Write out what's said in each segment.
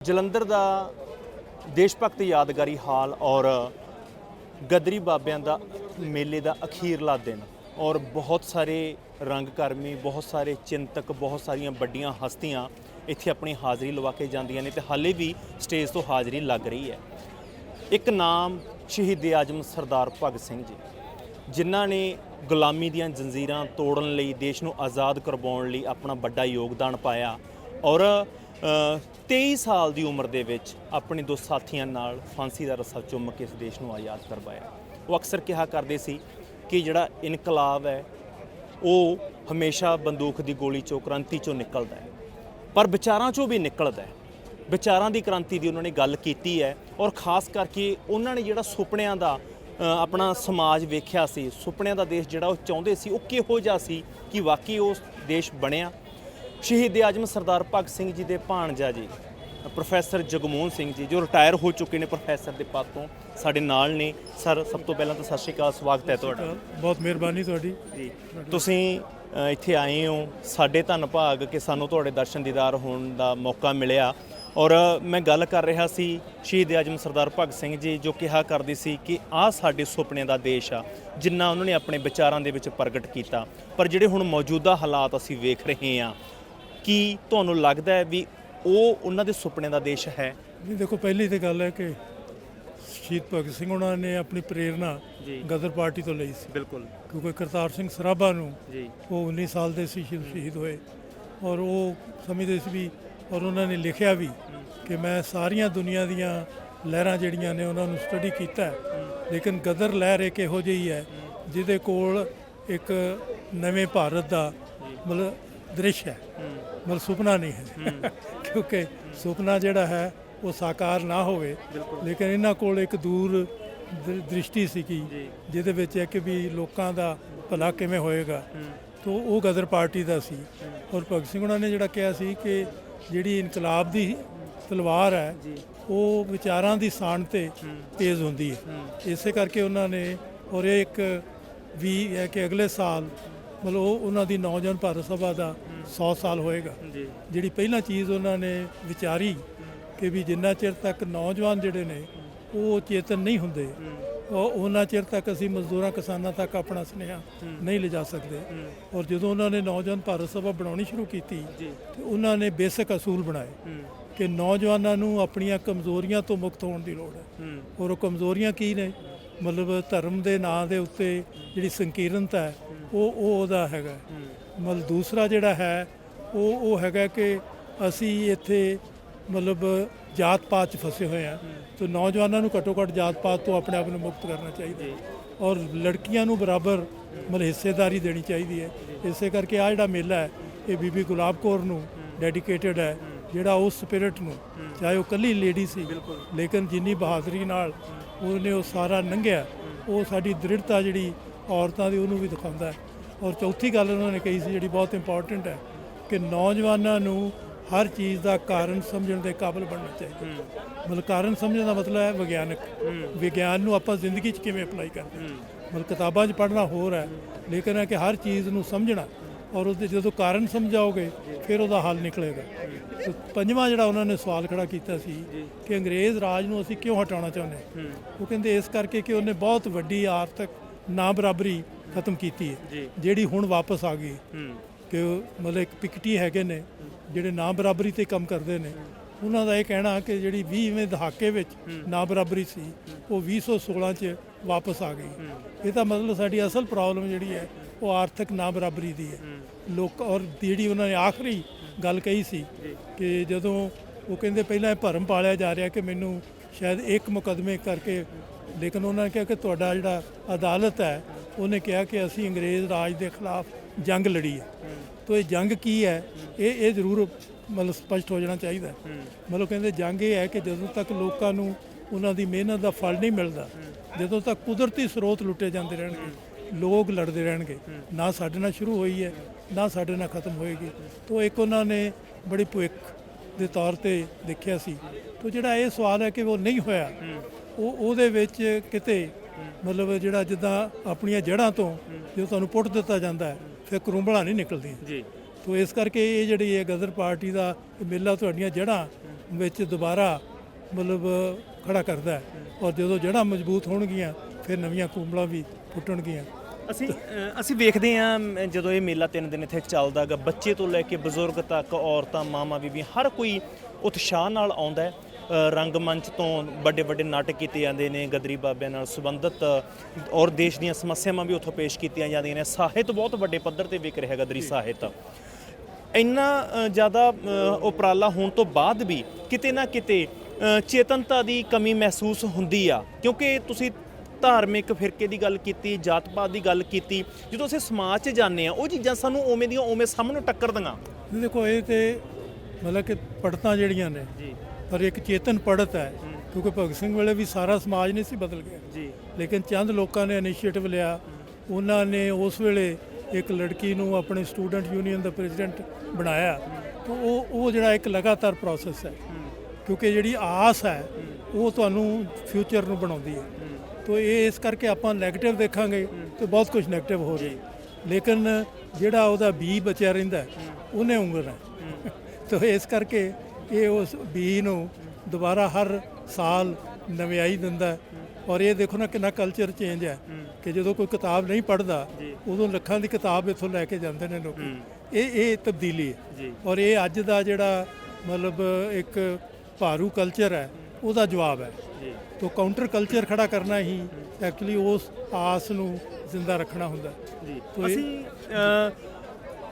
ਜਲੰਧਰ ਦਾ ਦੇਸ਼ ਭਗਤ ਯਾਦਗਾਰੀ ਹਾਲ ਔਰ ਗਦਰੀ ਬਾਬਿਆਂ ਦਾ ਮੇਲੇ ਦਾ ਅਖੀਰਲਾ ਦਿਨ ਔਰ ਬਹੁਤ ਸਾਰੇ ਰੰਗਕਰਮੀ, ਬਹੁਤ ਸਾਰੇ ਚਿੰਤਕ, ਬਹੁਤ ਸਾਰੀਆਂ ਵੱਡੀਆਂ ਹਸਤੀਆਂ ਇੱਥੇ ਆਪਣੀ ਹਾਜ਼ਰੀ ਲਵਾ ਕੇ ਜਾਂਦੀਆਂ ਨੇ ਤੇ ਹਾਲੇ ਵੀ ਸਟੇਜ ਤੋਂ ਹਾਜ਼ਰੀ ਲੱਗ ਰਹੀ ਹੈ। ਇੱਕ ਨਾਮ ਸ਼ਹੀਦ ਆਜਮ ਸਰਦਾਰ ਭਗਤ ਸਿੰਘ ਜੀ, ਜਿਨ੍ਹਾਂ ਨੇ ਗੁਲਾਮੀ ਦੀਆਂ ਜੰਜੀਰਾਂ ਤੋੜਨ ਲਈ, ਦੇਸ਼ ਨੂੰ ਆਜ਼ਾਦ ਕਰਵਾਉਣ ਲਈ ਆਪਣਾ ਵੱਡਾ ਯੋਗਦਾਨ ਪਾਇਆ ਔਰ 23 ਸਾਲ ਦੀ ਉਮਰ ਦੇ ਵਿੱਚ ਆਪਣੇ ਦੋ ਸਾਥੀਆਂ ਨਾਲ ਫਾਂਸੀ ਦਾ ਰੱਸਾ ਚੁੰਮ ਕੇ ਇਸ ਦੇਸ਼ ਨੂੰ ਆਜ਼ਾਦ ਕਰਵਾਇਆ। ਉਹ ਅਕਸਰ ਕਿਹਾ ਕਰਦੇ ਸੀ ਕਿ ਜਿਹੜਾ ਇਨਕਲਾਬ ਹੈ, ਉਹ ਹਮੇਸ਼ਾ ਬੰਦੂਕ ਦੀ ਗੋਲੀ ਚੋਂ, ਕ੍ਰਾਂਤੀ ਚੋਂ ਨਿਕਲਦਾ ਹੈ। ਪਰ ਵਿਚਾਰਾਂ ਚੋਂ ਵੀ ਨਿਕਲਦਾ ਹੈ। ਵਿਚਾਰਾਂ ਦੀ ਕ੍ਰਾਂਤੀ ਦੀ ਉਹਨਾਂ ਨੇ ਗੱਲ ਕੀਤੀ ਹੈ ਔਰ ਖਾਸ ਕਰਕੇ ਉਹਨਾਂ ਨੇ ਜਿਹੜਾ ਸੁਪਨਿਆਂ ਦਾ ਆਪਣਾ ਸਮਾਜ ਵੇਖਿਆ ਸੀ, ਸੁਪਨਿਆਂ ਦਾ ਦੇਸ਼ ਜਿਹੜਾ ਉਹ ਚਾਹੁੰਦੇ ਸੀ, ਉਹ ਕਿਹੋ ਜਿਹਾ ਸੀ ਕਿ ਵਾਕਈ ਉਹ ਦੇਸ਼ ਬਣਿਆ ਸ਼ਹੀਦ ਆਜਮ ਸਰਦਾਰ ਭਗਤ ਸਿੰਘ ਜੀ ਦੇ ਭਾਣਜਾ ਜੀ ਪ੍ਰੋਫੈਸਰ ਜਗਮੋਹਨ ਸਿੰਘ ਜੀ ਜੋ ਰਿਟਾਇਰ ਹੋ ਚੁੱਕੇ ਨੇ ਪ੍ਰੋਫੈਸਰ ਦੇ ਪਦ ਤੋਂ ਸਾਡੇ ਨਾਲ ਨੇ। ਸਰ ਸਭ ਤੋਂ ਪਹਿਲਾਂ ਤਾਂ ਸਤਿ ਸ਼੍ਰੀ ਅਕਾਲ ਸਵਾਗਤ ਹੈ ਤੁਹਾਡਾ। ਬਹੁਤ ਮਿਹਰਬਾਨੀ ਤੁਹਾਡੀ। ਜੀ। ਤੁਸੀਂ ਇੱਥੇ ਆਏ ਹੋ। ਸਾਡੇ ਧੰਨ ਭਾਗ ਕਿ ਸਾਨੂੰ ਤੁਹਾਡੇ ਦਰਸ਼ਨ ਦੀਦਾਰ ਹੋਣ ਦਾ ਮੌਕਾ ਮਿਲਿਆ। ਔਰ ਮੈਂ ਗੱਲ ਕਰ ਰਿਹਾ ਸੀ ਸ਼ਹੀਦ ਆਜਮ ਸਰਦਾਰ ਭਗਤ ਸਿੰਘ ਜੀ ਜੋ ਕਿਹਾ ਕਰਦੇ ਸੀ ਕਿ ਆਹ ਸਾਡੇ ਸੁਪਨੇ ਦਾ ਦੇਸ਼ ਆ ਜਿੰਨਾ ਉਹਨਾਂ ਨੇ ਆਪਣੇ ਵਿਚਾਰਾਂ ਦੇ ਵਿੱਚ ਪ੍ਰਗਟ ਕੀਤਾ। ਪਰ ਜਿਹੜੇ ਹੁਣ ਮੌਜੂਦਾ ਹਾਲਾਤ ਅਸੀਂ ਵੇਖ ਰਹੇ ਹਾਂ ਕੀ ਤੁਹਾਨੂੰ ਲੱਗਦਾ ਹੈ ਵੀ ਉਹ ਉਹਨਾਂ ਦੇ ਸੁਪਨੇ ਦਾ ਦੇਸ਼ ਹੈ? ਨਹੀਂ ਦੇਖੋ ਪਹਿਲੀ ਤੇ ਗੱਲ ਹੈ ਕਿ ਸ਼ਹੀਦ ਭਗਤ ਸਿੰਘ ਉਹਨਾਂ ਨੇ ਆਪਣੀ ਪ੍ਰੇਰਣਾ ਜੀ। ਗਦਰ ਪਾਰਟੀ ਤੋਂ ਲਈ ਸੀ। ਬਿਲਕੁਲ। ਕਿਉਂਕਿ ਕਰਤਾਰ ਸਿੰਘ ਸਰਾਭਾ ਨੂੰ ਜੀ। ਉਹ 19 ਸਾਲ ਦੇ ਸੀ ਸ਼ਹੀਦ ਸ਼ਹੀਦ ਹੋਏ। ਔਰ ਉਹ ਸਮਝਦੇ ਸੀ ਵੀ ਔਰ ਉਹਨਾਂ ਨੇ ਲਿਖਿਆ ਵੀ ਕਿ ਮੈਂ ਸਾਰੀਆਂ ਦੁਨੀਆ ਦੀਆਂ ਲਹਿਰਾਂ ਜਿਹੜੀਆਂ ਨੇ ਉਹਨਾਂ ਨੂੰ ਸਟੱਡੀ ਕੀਤਾ ਹੈ। ਲੇਕਿਨ ਗਦਰ ਲਹਿਰ ਇੱਕ ਇਹੋ ਜਿਹੀ ਹੈ ਜਿਹਦੇ ਕੋਲ ਇੱਕ ਨਵੇਂ ਭਾਰਤ ਦਾ ਮਤਲਬ ਦ੍ਰਿਸ਼ ਹੈ। ਮਤਲਬ ਸੁਪਨਾ ਨਹੀਂ ਹੈ। ਕਿਉਂਕਿ ਸੁਪਨਾ ਜਿਹੜਾ ਹੈ ਉਹ ਸਾਕਾਰ ਨਾ ਹੋਵੇ। ਲੇਕਿਨ ਇਹਨਾਂ ਕੋਲ ਇੱਕ ਦੂਰ ਦ੍ਰਿਸ਼ਟੀ ਸੀ ਕਿ ਜਿਹਦੇ ਵਿੱਚ ਹੈ ਕਿ ਵੀ ਲੋਕਾਂ ਦਾ ਭਲਾ ਕਿਵੇਂ ਹੋਏਗਾ। ਤੋ ਉਹ ਗਦਰ ਪਾਰਟੀ ਦਾ ਸੀ। ਔਰ ਭਗਤ ਸਿੰਘ ਉਹਨਾਂ ਨੇ ਜਿਹੜਾ ਕਿਹਾ ਸੀ ਕਿ ਜਿਹੜੀ ਇਨਕਲਾਬ ਦੀ ਤਲਵਾਰ ਹੈ ਉਹ ਵਿਚਾਰਾਂ ਦੀ ਸਾਣ ਤੇ ਤੇਜ਼ ਹੁੰਦੀ ਹੈ। ਇਸੇ ਕਰਕੇ ਉਹਨਾਂ ਨੇ ਔਰ ਇਹ ਇੱਕ ਵੀ ਹੈ ਕਿ ਅਗਲੇ ਸਾਲ ਮਤਲਬ ਉਹ ਉਹਨਾਂ ਦੀ ਨੌਜਵਾਨ ਭਾਰਤ ਸਭਾ ਦਾ 100 ਸਾਲ ਹੋਏਗਾ। ਜੀ। ਜਿਹੜੀ ਪਹਿਲਾ ਚੀਜ਼ ਉਹਨਾਂ ਨੇ ਵਿਚਾਰੀ ਕਿ ਵੀ ਜਿੰਨਾ ਚਿਰ ਤੱਕ ਨੌਜਵਾਨ ਜਿਹੜੇ ਨੇ ਉਹ ਚੇਤਨ ਨਹੀਂ ਹੁੰਦੇ ਉਹ ਉਹਨਾਂ ਚਿਰ ਤੱਕ ਅਸੀਂ ਮਜ਼ਦੂਰਾਂ ਕਿਸਾਨਾਂ ਤੱਕ ਆਪਣਾ ਸੁਨੇਹਾ ਨਹੀਂ ਲਿਜਾ ਸਕਦੇ। ਔਰ ਜਦੋਂ ਉਹਨਾਂ ਨੇ ਨੌਜਵਾਨ ਭਾਰਤ ਸਭਾ ਬਣਾਉਣੀ ਸ਼ੁਰੂ ਕੀਤੀ ਤੇ ਉਹਨਾਂ ਨੇ ਬੇਸਿਕ ਅਸੂਲ ਬਣਾਏ ਕਿ ਨੌਜਵਾਨਾਂ ਨੂੰ ਆਪਣੀਆਂ ਕਮਜ਼ੋਰੀਆਂ ਤੋਂ ਮੁਕਤ ਹੋਣ ਦੀ ਲੋੜ ਹੈ। ਔਰ ਉਹ ਕਮਜ਼ੋਰੀਆਂ ਕੀ ਨੇ? ਮਤਲਬ ਧਰਮ ਦੇ ਨਾਂ ਦੇ ਉੱਤੇ ਜਿਹੜੀ ਸੰਕੀਰਨਤਾ ਹੈ ਉਹ ਉਹ ਉਹਦਾ ਹੈਗਾ ਮਤਲਬ ਦੂਸਰਾ ਜਿਹੜਾ ਹੈ, ਉਹ ਉਹ ਹੈਗਾ ਕਿ ਅਸੀਂ ਇੱਥੇ ਮਤਲਬ ਜਾਤ ਪਾਤ 'ਚ ਫਸੇ ਹੋਏ ਆ ਤੇ ਨੌਜਵਾਨਾਂ ਨੂੰ ਘੱਟੋ ਘੱਟ ਜਾਤ ਪਾਤ ਤੋਂ ਆਪਣੇ ਆਪ ਨੂੰ ਮੁਕਤ ਕਰਨਾ ਚਾਹੀਦਾ ਔਰ ਲੜਕੀਆਂ ਨੂੰ ਬਰਾਬਰ ਮਤਲਬ ਹਿੱਸੇਦਾਰੀ ਦੇਣੀ ਚਾਹੀਦੀ ਹੈ। ਇਸੇ ਕਰਕੇ ਆ ਜਿਹੜਾ ਮੇਲਾ ਹੈ, ਇਹ ਬੀਬੀ ਗੁਲਾਬ ਕੌਰ ਨੂੰ ਡੈਡੀਕੇਟਿਡ ਹੈ, ਜਿਹੜਾ ਉਸ ਸਪਿਰਿਟ ਨੂੰ, ਚਾਹੇ ਉਹ ਕੱਲੀ ਲੇਡੀ ਸੀ, ਲੇਕਿਨ ਜਿੰਨੀ ਬਹਾਦਰੀ ਨਾਲ ਉਹਨੇ ਉਹ ਸਾਰਾ ਲੰਘਿਆ ਉਹ ਸਾਡੀ ਦ੍ਰਿੜਤਾ ਜਿਹੜੀ ਔਰਤਾਂ ਦੀ ਉਹਨੂੰ ਵੀ ਦਿਖਾਉਂਦਾ ਹੈ। ਔਰ ਚੌਥੀ ਗੱਲ ਉਹਨਾਂ ਨੇ ਕਹੀ ਸੀ ਜਿਹੜੀ ਬਹੁਤ ਇੰਪੋਰਟੈਂਟ ਹੈ ਕਿ ਨੌਜਵਾਨਾਂ ਨੂੰ ਹਰ ਚੀਜ਼ ਦਾ ਕਾਰਨ ਸਮਝਣ ਦੇ ਕਾਬਿਲ ਬਣਨਾ ਚਾਹੀਦਾ। ਮਤਲਬ ਕਾਰਨ ਸਮਝਣ ਦਾ ਮਤਲਬ ਹੈ ਵਿਗਿਆਨਕ। ਵਿਗਿਆਨ ਨੂੰ ਆਪਾਂ ਜ਼ਿੰਦਗੀ 'ਚ ਕਿਵੇਂ ਅਪਲਾਈ ਕਰਦੇ ਹਾਂ। ਮਤਲਬ ਕਿਤਾਬਾਂ 'ਚ ਪੜ੍ਹਨਾ ਹੋਰ ਹੈ ਲੇਕਿਨ ਹੈ ਕਿ ਹਰ ਚੀਜ਼ ਨੂੰ ਸਮਝਣਾ ਔਰ ਉਹਦੇ ਜਦੋਂ ਕਾਰਨ ਸਮਝਾਓਗੇ ਫਿਰ ਉਹਦਾ ਹੱਲ ਨਿਕਲੇਗਾ। ਪੰਜਵਾਂ ਜਿਹੜਾ ਉਹਨਾਂ ਨੇ ਸਵਾਲ ਖੜਾ ਕੀਤਾ ਸੀ ਕਿ ਅੰਗਰੇਜ਼ ਰਾਜ ਨੂੰ ਅਸੀਂ ਕਿਉਂ ਹਟਾਉਣਾ ਚਾਹੁੰਦੇ ਹਾਂ? ਉਹ ਕਹਿੰਦੇ ਇਸ ਕਰਕੇ ਕਿ ਉਹਨੇ ਬਹੁਤ ਵੱਡੀ ਆਰਥਿਕ ਨਾ ਬਰਾਬਰੀ ਖਤਮ ਕੀਤੀ ਹੈ। ਜਿਹੜੀ ਹੁਣ ਵਾਪਸ ਆ ਗਈ ਕਿ ਮਤਲਬ ਇੱਕ ਪਿਕਟੀ ਹੈਗੇ ਨੇ ਜਿਹੜੇ ਨਾ ਬਰਾਬਰੀ ਤੇ ਕੰਮ ਕਰਦੇ ਨੇ। ਉਹਨਾਂ ਦਾ ਇਹ ਕਹਿਣਾ ਕਿ ਜਿਹੜੀ 20ਵੇਂ ਦਹਾਕੇ ਵਿੱਚ ਨਾ ਬਰਾਬਰੀ ਸੀ ਉਹ 2016 ਚ ਵਾਪਸ ਆ ਗਈ। ਇਹਦਾ ਮਤਲਬ ਸਾਡੀ ਅਸਲ ਪ੍ਰੋਬਲਮ ਜਿਹੜੀ ਹੈ ਉਹ ਆਰਥਿਕ ਨਾ ਬਰਾਬਰੀ ਦੀ ਹੈ। ਲੋਕ ਔਰ ਜਿਹੜੀ ਉਹਨਾਂ ਨੇ ਆਖਰੀ ਗੱਲ ਕਹੀ ਸੀ ਕਿ ਜਦੋਂ ਉਹ ਕਹਿੰਦੇ ਪਹਿਲਾਂ ਇਹ ਭਰਮ ਪਾਲਿਆ ਜਾ ਰਿਹਾ ਕਿ ਮੈਨੂੰ ਸ਼ਾਇਦ ਇੱਕ ਮੁਕਦਮੇ ਕਰਕੇ ਲੇਕਿਨ ਉਹਨਾਂ ਨੇ ਕਿਹਾ ਕਿ ਤੁਹਾਡਾ ਜਿਹੜਾ ਅਦਾਲਤ ਹੈ ਉਹਨੇ ਕਿਹਾ ਕਿ ਅਸੀਂ ਅੰਗਰੇਜ਼ ਰਾਜ ਦੇ ਖਿਲਾਫ ਜੰਗ ਲੜੀ ਹੈ। ਤੋ ਇਹ ਜੰਗ ਕੀ ਹੈ? ਇਹ ਇਹ ਜ਼ਰੂਰ ਮਤਲਬ ਸਪਸ਼ਟ ਹੋ ਜਾਣਾ ਚਾਹੀਦਾ। ਮਤਲਬ ਕਹਿੰਦੇ ਜੰਗ ਇਹ ਹੈ ਕਿ ਜਦੋਂ ਤੱਕ ਲੋਕਾਂ ਨੂੰ ਉਹਨਾਂ ਦੀ ਮਿਹਨਤ ਦਾ ਫਲ ਨਹੀਂ ਮਿਲਦਾ ਜਦੋਂ ਤੱਕ ਕੁਦਰਤੀ ਸਰੋਤ ਲੁੱਟੇ ਜਾਂਦੇ ਰਹਿਣਗੇ ਲੋਕ ਲੜਦੇ ਰਹਿਣਗੇ ਨਾ ਸਾਡੇ ਨਾਲ ਸ਼ੁਰੂ ਹੋਈ ਹੈ ਨਾ ਸਾਡੇ ਨਾਲ ਖਤਮ ਹੋਏਗੀ। ਤੋ ਇੱਕ ਉਹਨਾਂ ਨੇ ਬੜੀ ਭੁੱਖ ਦੇ ਤੌਰ ਤੇ ਦੇਖਿਆ ਸੀ। ਤੋ ਜਿਹੜਾ ਇਹ ਸਵਾਲ ਹੈ ਕਿ ਉਹ ਨਹੀਂ ਹੋਇਆ ਉਹ ਉਹਦੇ ਵਿੱਚ ਕਿਤੇ ਮਤਲਬ ਜਿਹੜਾ ਜਿੱਦਾਂ ਆਪਣੀਆਂ ਜੜ੍ਹਾਂ ਤੋਂ ਜਦੋਂ ਤੁਹਾਨੂੰ ਪੁੱਟ ਦਿੱਤਾ ਜਾਂਦਾ ਹੈ ਫਿਰ ਕਰੂੰਬਲਾਂ ਨਹੀਂ ਨਿਕਲਦੀਆਂ ਜੀ। ਤੋ ਇਸ ਕਰਕੇ ਇਹ ਜਿਹੜੀ ਹੈ ਗਦਰ ਪਾਰਟੀ ਦਾ ਇਹ ਮੇਲਾ ਤੁਹਾਡੀਆਂ ਜੜ੍ਹਾਂ ਵਿੱਚ ਦੁਬਾਰਾ ਮਤਲਬ ਖੜਾ ਕਰਦਾ ਹੈ ਔਰ ਜਦੋਂ ਜੜ੍ਹਾਂ ਮਜ਼ਬੂਤ ਹੋਣਗੀਆਂ ਫਿਰ ਨਵੀਆਂ ਕੁੰਬਲਾਂ ਵੀ ਫੁੱਟਣਗੀਆਂ ਅਸੀਂ ਅਸੀਂ ਵੇਖਦੇ ਹਾਂ ਜਦੋਂ ਇਹ ਮੇਲਾ ਤਿੰਨ ਦਿਨ ਇੱਥੇ ਚੱਲਦਾ ਗਾ ਬੱਚੇ ਤੋਂ ਲੈ ਕੇ ਬਜ਼ੁਰਗ ਤੱਕ ਔਰਤਾਂ ਮਾਵਾਂ ਬੀਬੀਆਂ ਹਰ ਕੋਈ ਉਤਸ਼ਾਹ ਨਾਲ ਆਉਂਦਾ ਹੈ। ਰੰਗਮੰਚ ਤੋਂ ਵੱਡੇ ਵੱਡੇ ਨਾਟਕ ਕੀਤੇ ਜਾਂਦੇ ਨੇ ਗਦਰੀ ਬਾਬਿਆਂ ਨਾਲ ਸੰਬੰਧਿਤ ਔਰ ਦੇਸ਼ ਦੀਆਂ ਸਮੱਸਿਆਵਾਂ ਵੀ ਉੱਥੋਂ ਪੇਸ਼ ਕੀਤੀਆਂ ਜਾਂਦੀਆਂ ਨੇ। ਸਾਹਿਤ ਬਹੁਤ ਵੱਡੇ ਪੱਧਰ ਤੇ ਵਿਕ ਰਿਹਾ ਗਦਰੀ ਸਾਹਿਤ। ਇੰਨਾ ਜ਼ਿਆਦਾ ਉਪਰਾਲਾ ਹੋਣ ਤੋਂ ਬਾਅਦ ਵੀ ਕਿਤੇ ਨਾ ਕਿਤੇ ਚੇਤਨਤਾ ਦੀ ਕਮੀ ਮਹਿਸੂਸ ਹੁੰਦੀ ਆ। ਕਿਉਂਕਿ ਤੁਸੀਂ ਧਾਰਮਿਕ ਫਿਰਕੇ ਦੀ ਗੱਲ ਕੀਤੀ ਜਾਤ ਪਾਤ ਦੀ ਗੱਲ ਕੀਤੀ ਜਦੋਂ ਅਸੀਂ ਸਮਾਜ 'ਚ ਜਾਂਦੇ ਆ ਉਹ ਚੀਜ਼ਾਂ ਸਾਨੂੰ ਉਵੇਂ ਦੀਆਂ ਉਵੇਂ ਸਾਹਮਣੇ ਟੱਕਰਦੀਆਂ ਇਹ ਦੇਖੋ ਇਹ ਤੇ ਮਤਲਬ ਕਿ ਪੜਤਾਂ ਜਿਹੜੀਆਂ ਨੇ ਜੀ। ਪਰ ਇੱਕ ਚੇਤਨ ਪੜਤ ਹੈ ਕਿਉਂਕਿ ਭਗਤ ਸਿੰਘ ਵੇਲੇ ਵੀ ਸਾਰਾ ਸਮਾਜ ਨਹੀਂ ਸੀ ਬਦਲ ਗਿਆ। ਜੀ। ਲੇਕਿਨ ਚੰਦ ਲੋਕਾਂ ਨੇ ਇਨੀਸ਼ੀਏਟਿਵ ਲਿਆ। ਉਹਨਾਂ ਨੇ ਉਸ ਵੇਲੇ ਇੱਕ ਲੜਕੀ ਨੂੰ ਆਪਣੇ ਸਟੂਡੈਂਟ ਯੂਨੀਅਨ ਦਾ ਪ੍ਰੈਜ਼ੀਡੈਂਟ ਬਣਾਇਆ। ਤਾਂ ਉਹ ਉਹ ਜਿਹੜਾ ਇੱਕ ਲਗਾਤਾਰ ਪ੍ਰੋਸੈਸ ਹੈ। ਕਿਉਂਕਿ ਜਿਹੜੀ ਆਸ ਹੈ ਉਹ ਤੁਹਾਨੂੰ ਫਿਊਚਰ ਨੂੰ ਬਣਾਉਂਦੀ ਹੈ। ਤਾਂ ਇਹ ਇਸ ਕਰਕੇ ਆਪਾਂ 네ਗੇਟਿਵ ਦੇਖਾਂਗੇ ਤੇ ਬਹੁਤ ਕੁਝ 네ਗੇਟਿਵ ਹੋ ਰਿਹਾ। ਲੇਕਿਨ ਜਿਹੜਾ ਉਹਦਾ ਬੀ ਬਚਿਆ ਰਹਿੰਦਾ ਉਹਨੇ ਉਂਗਲਣਾ ਤਾਂ ਇਸ ਕਰਕੇ ਇਹ ਉਸ ਬੀ ਨੂੰ ਦੁਬਾਰਾ ਹਰ ਸਾਲ ਨਵਿਆਈ ਦਿੰਦਾ। ਔਰ ਇਹ ਦੇਖੋ ਨਾ ਕਿੰਨਾ ਕਲਚਰ ਚੇਂਜ ਹੈ ਕਿ ਜਦੋਂ ਕੋਈ ਕਿਤਾਬ ਨਹੀਂ ਪੜ੍ਹਦਾ ਉਦੋਂ ਲੱਖਾਂ ਦੀ ਕਿਤਾਬ ਇੱਥੋਂ ਲੈ ਕੇ ਜਾਂਦੇ ਨੇ ਲੋਕ। ਇਹ ਇਹ ਤਬਦੀਲੀ ਹੈ। ਔਰ ਇਹ ਅੱਜ ਦਾ ਜਿਹੜਾ ਮਤਲਬ ਇੱਕ ਭਾਰੂ ਕਲਚਰ ਹੈ ਉਹਦਾ ਜਵਾਬ ਹੈ। ਤੋਂ ਕਾਊਂਟਰ ਕਲਚਰ ਖੜਾ ਕਰਨਾ ਹੀ ਐਕਚੁਅਲੀ ਉਸ ਆਸ ਨੂੰ ਜ਼ਿੰਦਾ ਰੱਖਣਾ ਹੁੰਦਾ। ਜੀ। ਅਸੀਂ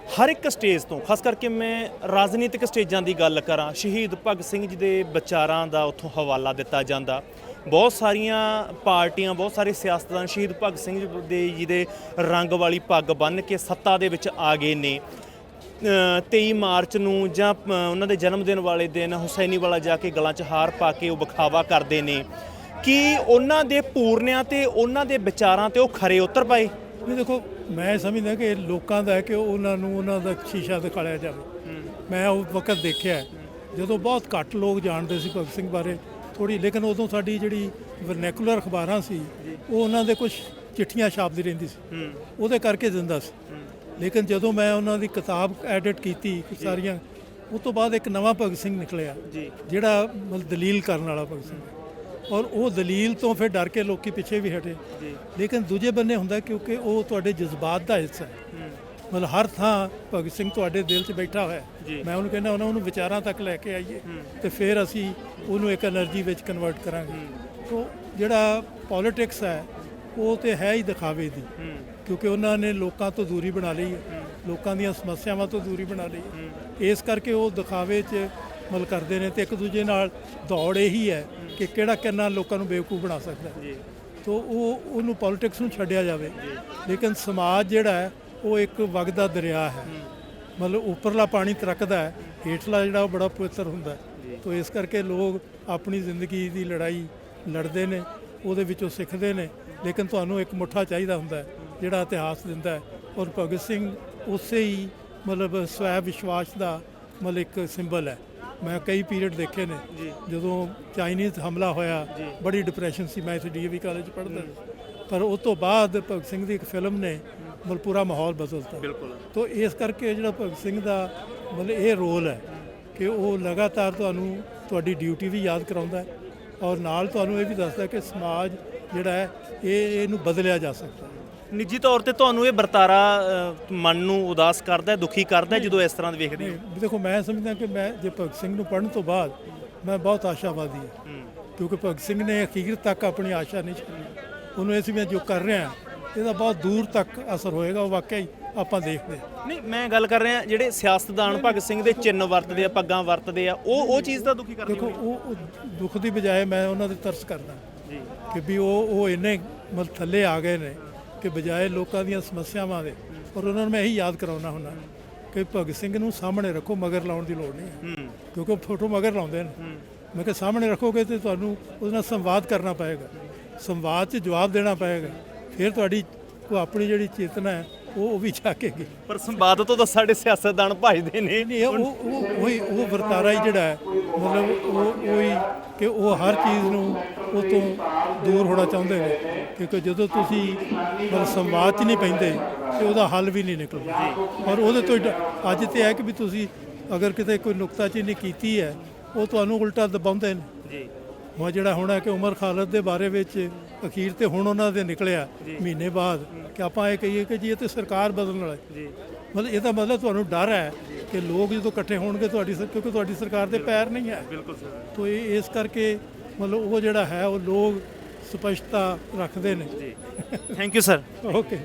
ਹਰ ਇੱਕ ਸਟੇਜ ਤੋਂ ਖਾਸ ਕਰਕੇ ਮੈਂ ਰਾਜਨੀਤਿਕ ਸਟੇਜਾਂ ਦੀ ਗੱਲ ਕਰਾਂ ਸ਼ਹੀਦ ਭਗਤ ਸਿੰਘ ਜੀ ਦੇ ਵਿਚਾਰਾਂ ਦਾ ਉੱਥੋਂ ਹਵਾਲਾ ਦਿੱਤਾ ਜਾਂਦਾ। ਬਹੁਤ ਸਾਰੀਆਂ ਪਾਰਟੀਆਂ ਬਹੁਤ ਸਾਰੇ ਸਿਆਸਤਦਾਨ ਸ਼ਹੀਦ ਭਗਤ ਸਿੰਘ ਦੇ ਜੀ ਦੇ ਰੰਗ ਵਾਲੀ ਪੱਗ ਬੰਨ੍ਹ ਕੇ ਸੱਤਾ ਦੇ ਵਿੱਚ ਆ ਗਏ ਨੇ। ਅ, 23 ਮਾਰਚ ਨੂੰ ਜਾਂ ਉਹਨਾਂ ਦੇ ਜਨਮ ਦਿਨ ਵਾਲੇ ਦਿਨ ਹੁਸੈਨੀ ਵਾਲਾ ਜਾ ਕੇ ਗਲਾਂ 'ਚ ਹਾਰ ਪਾ ਕੇ ਉਹ ਵਿਖਾਵਾ ਕਰਦੇ ਨੇ। ਕਿ ਉਹਨਾਂ ਦੇ ਪੂਰਨਿਆਂ ਤੇ ਉਹਨਾਂ ਦੇ ਵਿਚਾਰਾਂ ਤੇ ਉਹ ਖਰੇ ਉਤਰ ਪਾਏ? ਨਹੀਂ ਦੇਖੋ ਮੈਂ ਸਮਝਦਾ ਕਿ ਲੋਕਾਂ ਦਾ ਹੈ ਕਿ ਉਹਨਾਂ ਨੂੰ ਉਹਨਾਂ ਦਾ ਸ਼ੀਸ਼ਾ ਦਿਖਾਇਆ ਜਾਵੇ। ਮੈਂ ਉਹ ਵਕਤ ਦੇਖਿਆ ਜਦੋਂ ਬਹੁਤ ਘੱਟ ਲੋਕ ਜਾਣਦੇ ਸੀ ਭਗਤ ਸਿੰਘ ਬਾਰੇ ਥੋੜੀ ਲੇਕਿਨ ਉਦੋਂ ਸਾਡੀ ਜਿਹੜੀ ਵਰਨੈਕੂਲਰ ਅਖਬਾਰਾਂ ਸੀ ਉਹ ਉਹਨਾਂ ਦੇ ਕੁਝ ਚਿੱਠੀਆਂ ਛਾਪਦੀ ਰਹਿੰਦੀ ਸੀ। ਉਹਦੇ ਕਰਕੇ ਜ਼ਿੰਦਾ ਸੀ। ਲੇਕਿਨ ਜਦੋਂ ਮੈਂ ਉਹਨਾਂ ਦੀ ਕਿਤਾਬ ਐਡਿਟ ਕੀਤੀ ਸਾਰੀਆਂ ਉਸ ਤੋਂ ਬਾਅਦ ਇੱਕ ਨਵਾਂ ਭਗਤ ਸਿੰਘ ਨਿਕਲਿਆ ਜਿਹੜਾ ਮਤਲਬ ਦਲੀਲ ਕਰਨ ਵਾਲਾ ਭਗਤ ਸਿੰਘ ਔਰ ਉਹ ਦਲੀਲ ਤੋਂ ਫਿਰ ਡਰ ਕੇ ਲੋਕੀ ਪਿੱਛੇ ਵੀ ਹਟੇ। ਲੇਕਿਨ ਦੂਜੇ ਬੰਨੇ ਹੁੰਦਾ ਕਿਉਂਕਿ ਉਹ ਤੁਹਾਡੇ ਜਜ਼ਬਾਤ ਦਾ ਹਿੱਸਾ ਹੈ। ਮਤਲਬ ਹਰ ਥਾਂ ਭਗਤ ਸਿੰਘ ਤੁਹਾਡੇ ਦਿਲ 'ਚ ਬੈਠਾ ਹੋਇਆ ਮੈਂ ਉਹਨੂੰ ਕਹਿੰਦਾ ਉਹਨਾਂ ਨੂੰ ਵਿਚਾਰਾਂ ਤੱਕ ਲੈ ਕੇ ਆਈਏ ਤੇ ਫਿਰ ਅਸੀਂ ਉਹਨੂੰ ਇੱਕ એનર્ਜੀ ਵਿੱਚ ਕਨਵਰਟ ਕਰਾਂਗੇ। ਸੋ ਜਿਹੜਾ ਪੋਲਿਟਿਕਸ ਹੈ ਉਹ ਤੇ ਹੈ ਹੀ ਦਿਖਾਵੇ ਦੀ। ਕਿਉਂਕਿ ਉਹਨਾਂ ਨੇ ਲੋਕਾਂ ਤੋਂ ਦੂਰੀ ਬਣਾ ਲਈ ਹੈ। ਲੋਕਾਂ ਦੀਆਂ ਸਮੱਸਿਆਵਾਂ ਤੋਂ ਦੂਰੀ ਬਣਾ ਲਈ ਇਸ ਕਰਕੇ ਉਹ ਦਿਖਾਵੇ 'ਚ ਮਲ ਕਰਦੇ ਨੇ ਤੇ ਇੱਕ ਦੂਜੇ ਨਾਲ ਦੌੜ ਇਹੀ ਹੈ ਕਿ ਕਿਹੜਾ ਕਿੰਨਾ ਲੋਕਾਂ ਨੂੰ ਬੇਵਕੂਫ ਬਣਾ ਸਕਦਾ ਹੈ। ਜੀ। ਤੋ ਉਹ ਉਹਨੂੰ ਪੋਲਿਟਿਕਸ ਨੂੰ ਛੱਡਿਆ ਜਾਵੇ। ਲੇਕਿਨ ਸਮਾਜ ਜਿਹੜਾ ਹੈ ਉਹ ਇੱਕ ਵਗਦਾ ਦਰਿਆ ਹੈ। ਮਤਲਬ ਉੱਪਰਲਾ ਪਾਣੀ ਤਰਕਦਾ ਹੈ ਹੇਠਲਾ ਜਿਹੜਾ ਉਹ ਬੜਾ ਪਵਿੱਤਰ ਹੁੰਦਾ ਹੈ। ਤੋ ਇਸ ਕਰਕੇ ਲੋਕ ਆਪਣੀ ਜ਼ਿੰਦਗੀ ਦੀ ਲੜਾਈ ਲੜਦੇ ਨੇ ਉਹਦੇ ਵਿੱਚੋਂ ਸਿੱਖਦੇ ਨੇ। ਲੇਕਿਨ ਤੁਹਾਨੂੰ ਇੱਕ ਮੁੱਠਾ ਚਾਹੀਦਾ ਹੁੰਦਾ ਜਿਹੜਾ ਇਤਿਹਾਸ ਦਿੰਦਾ ਹੈ। ਔਰ ਭਗਤ ਸਿੰਘ ਉਸੇ ਹੀ ਮਤਲਬ ਸਵੈ ਵਿਸ਼ਵਾਸ ਦਾ ਮਤਲਬ ਇੱਕ ਸਿੰਬਲ ਹੈ। ਮੈਂ ਕਈ ਪੀਰੀਅਡ ਦੇਖੇ ਨੇ। ਜਦੋਂ ਚਾਈਨੀਜ਼ ਹਮਲਾ ਹੋਇਆ ਬੜੀ ਡਿਪਰੈਸ਼ਨ ਸੀ। ਮੈਂ ਇੱਥੇ ਡੀਏਵੀ ਕਾਲਜ ਪੜ੍ਹਦਾ। ਪਰ ਉਸ ਤੋਂ ਬਾਅਦ ਭਗਤ ਸਿੰਘ ਦੀ ਇੱਕ ਫਿਲਮ ਨੇ ਮਤਲਬ ਪੂਰਾ ਮਾਹੌਲ ਬਦਲਤਾ ਬਿਲਕੁਲ। ਤੋ ਇਸ ਕਰਕੇ ਜਿਹੜਾ ਭਗਤ ਸਿੰਘ ਦਾ ਮਤਲਬ ਇਹ ਰੋਲ ਹੈ ਕਿ ਉਹ ਲਗਾਤਾਰ ਤੁਹਾਨੂੰ ਤੁਹਾਡੀ ਡਿਊਟੀ ਵੀ ਯਾਦ ਕਰਾਉਂਦਾ ਹੈ ਔਰ ਨਾਲ ਤੁਹਾਨੂੰ ਇਹ ਵੀ ਦੱਸਦਾ ਕਿ ਸਮਾਜ ਜਿਹੜਾ ਹੈ ਇਹ ਇਹਨੂੰ ਬਦਲਿਆ ਜਾ ਸਕਦਾ ਹੈ। ਨਿੱਜੀ ਤੌਰ ਤੇ ਤੁਹਾਨੂੰ ਇਹ ਵਰਤਾਰਾ ਅ, ਮਨ ਨੂੰ ਉਦਾਸ ਕਰਦਾ ਹੈ ਦੁਖੀ ਕਰਦਾ ਹੈ ਜਦੋਂ ਇਸ ਤਰ੍ਹਾਂ ਦੇ ਵੇਖਦੇ ਹੋ? ਨਹੀਂ, ਦੇਖੋ ਮੈਂ ਸਮਝਦਾ ਕਿ ਮੈਂ ਜੇ ਭਗਤ ਸਿੰਘ ਨੂੰ ਪੜ੍ਹਨ ਤੋਂ ਬਾਅਦ ਮੈਂ ਬਹੁਤ ਆਸ਼ਾਵਾਦੀ ਹਾਂ। ਕਿਉਂਕਿ ਭਗਤ ਸਿੰਘ ਨੇ ਅਖੀਰ ਤੱਕ ਆਪਣੀ ਆਸ਼ਾ ਨਹੀਂ ਛੱਡੀ। ਉਹਨੂੰ ਇਹ ਸੀ ਮੈਂ ਜੋ ਕਰ ਰਿਹਾ ਇਹਦਾ ਬਹੁਤ ਦੂਰ ਤੱਕ ਅਸਰ ਹੋਏਗਾ ਉਹ ਵਾਕਿਆ ਹੀ ਆਪਾਂ ਦੇਖਦੇ ਹਾਂ। ਨਹੀਂ ਮੈਂ ਗੱਲ ਕਰ ਰਿਹਾ ਜਿਹੜੇ ਸਿਆਸਤਦਾਨ ਭਗਤ ਸਿੰਘ ਦੇ ਚਿੰਨ੍ਹ ਵਰਤਦੇ ਆ ਪੱਗਾਂ ਵਰਤਦੇ ਆ ਉਹ ਉਹ ਚੀਜ਼ ਦਾ ਦੁਖੀ ਕਰਦੀ ਦੇਖੋ ਉਹ ਉਹ ਦੁੱਖ ਦੀ ਬਜਾਏ ਮੈਂ ਉਹਨਾਂ ਦੇ ਤਰਸ ਕਰਦਾ ਜੀ। ਕਿ ਵੀ ਉਹ ਉਹ ਇੰਨੇ ਮਤਲਬ ਥੱਲੇ ਆ ਗਏ ਨੇ ਕਿ ਬਜਾਏ ਲੋਕਾਂ ਦੀਆਂ ਸਮੱਸਿਆਵਾਂ ਦੇ। ਔਰ ਉਹਨਾਂ ਨੂੰ ਮੈਂ ਇਹੀ ਯਾਦ ਕਰਾਉਣਾ ਹੁੰਦਾ ਕਿ ਭਗਤ ਸਿੰਘ ਨੂੰ ਸਾਹਮਣੇ ਰੱਖੋ ਮਗਰ ਲਾਉਣ ਦੀ ਲੋੜ ਨਹੀਂ ਹੈ। ਕਿਉਂਕਿ ਉਹ ਫੋਟੋ ਮਗਰ ਲਾਉਂਦੇ ਨੇ। ਮੈਂ ਕਿਹਾ ਸਾਹਮਣੇ ਰੱਖੋਗੇ ਤੇ ਤੁਹਾਨੂੰ ਉਹਦੇ ਨਾਲ ਸੰਵਾਦ ਕਰਨਾ ਪਏਗਾ। ਸੰਵਾਦ 'ਚ ਜਵਾਬ ਦੇਣਾ ਪਏਗਾ। ਫਿਰ ਤੁਹਾਡੀ ਉਹ ਆਪਣੀ ਜਿਹੜੀ ਚੇਤਨਾ ਹੈ ਉਹ ਵੀ ਝਾਕੇਗੀ ਪਰ ਸੰਵਾਦ ਤੋਂ ਤਾਂ ਸਾਡੇ ਸਿਆਸਤਦਾਨ ਭਜਦੇ ਨੇ। ਨਹੀਂ ਉਹ ਉਹ ਉਹੀ ਉਹ ਵਰਤਾਰਾ ਹੀ ਜਿਹੜਾ ਹੈ ਮਤਲਬ ਉਹ ਉਹੀ ਕਿ ਉਹ ਹਰ ਚੀਜ਼ ਨੂੰ ਉਹ ਤੋਂ ਦੂਰ ਹੋਣਾ ਚਾਹੁੰਦੇ ਨੇ। ਕਿਉਂਕਿ ਜਦੋਂ ਤੁਸੀਂ ਮਤਲਬ ਸੰਵਾਦ 'ਚ ਨਹੀਂ ਪੈਂਦੇ ਤੇ ਉਹਦਾ ਹੱਲ ਵੀ ਨਹੀਂ ਨਿਕਲਦਾ। ਔਰ ਉਹਦੇ ਤੋਂ ਅੱਜ ਤੇ ਹੈ ਕਿ ਵੀ ਤੁਸੀਂ ਅਗਰ ਕਿਤੇ ਕੋਈ ਨੁਕਤਾਚੀਨੀ ਕੀਤੀ ਹੈ ਉਹ ਤੁਹਾਨੂੰ ਉਲਟਾ ਦਬਾਉਂਦੇ ਨੇ। ਜੀ। ਉਹ ਜਿਹੜਾ ਹੁਣ ਕਿ ਉਮਰ ਖਾਲਦ ਦੇ ਬਾਰੇ ਵਿੱਚ ਅਖੀਰ ਤੇ ਹੁਣ ਉਹਨਾਂ ਦੇ ਨਿਕਲਿਆ ਮਹੀਨੇ ਬਾਅਦ ਕਿ ਆਪਾਂ ਇਹ ਕਹੀਏ ਕਿ ਜੀ ਇਹ ਤੇ ਸਰਕਾਰ ਬਦਲਣ ਵਾਲਾ ਮਤਲਬ ਇਹਦਾ ਮਤਲਬ ਤੁਹਾਨੂੰ ਡਰ ਹੈ ਕਿ ਲੋਕ ਜਦੋਂ ਇਕੱਠੇ ਹੋਣਗੇ ਤੁਹਾਡੀ ਕਿਉਂਕਿ ਤੁਹਾਡੀ ਸਰਕਾਰ ਦੇ ਪੈਰ ਨਹੀਂ ਹੈ। ਬਿਲਕੁਲ ਸਰ। ਤੋ ਇਹ ਇਸ ਕਰਕੇ ਮਤਲਬ ਉਹ ਜਿਹੜਾ ਹੈ ਉਹ ਲੋਕ ਸਪਸ਼ਟਤਾ ਰੱਖਦੇ ਨੇ। ਜੀ। Thank you sir okay